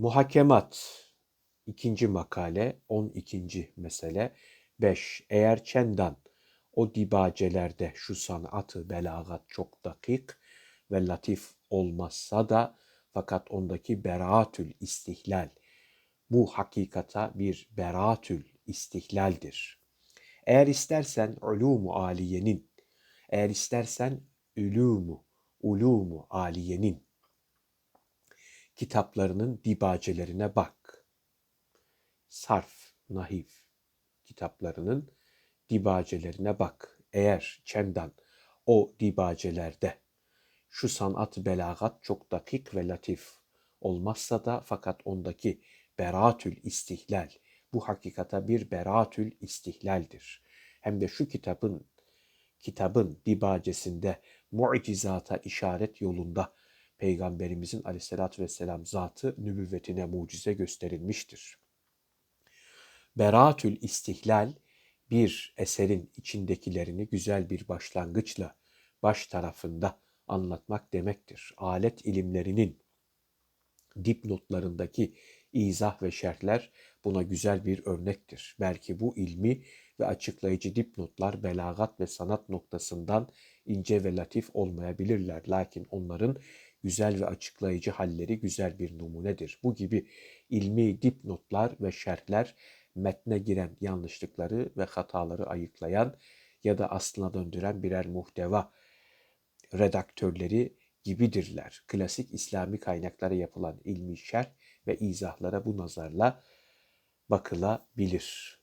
Muhakemat ikinci makale 12. mesele 5. Eğer çendan o dibacelerde şu sanatı belagat çok dakik ve latif olmazsa da fakat ondaki beraatül istihlal bu hakikata bir beraatül istihlaldir. Eğer istersen ulumu aliyenin, eğer istersen ulumu, ulumu aliyenin kitaplarının dibacelerine bak. Sarf, nahiv kitaplarının dibacelerine bak. Eğer çendan o dibacelerde şu sanat belagat çok dakik ve latif olmazsa da fakat ondaki beraatül istihlal bu hakikata bir beraatül istihlaldir. Hem de şu kitabın kitabın dibacesinde mucizata işaret yolunda Peygamberimizin aleyhissalatü vesselam zatı nübüvvetine mucize gösterilmiştir. Beraatül istihlal bir eserin içindekilerini güzel bir başlangıçla baş tarafında anlatmak demektir. Alet ilimlerinin dipnotlarındaki izah ve şerhler buna güzel bir örnektir. Belki bu ilmi ve açıklayıcı dipnotlar belagat ve sanat noktasından ince ve latif olmayabilirler. Lakin onların güzel ve açıklayıcı halleri güzel bir numunedir. Bu gibi ilmi dipnotlar ve şerhler metne giren yanlışlıkları ve hataları ayıklayan ya da aslına döndüren birer muhteva redaktörleri gibidirler. Klasik İslami kaynaklara yapılan ilmi şerh ve izahlara bu nazarla bakılabilir.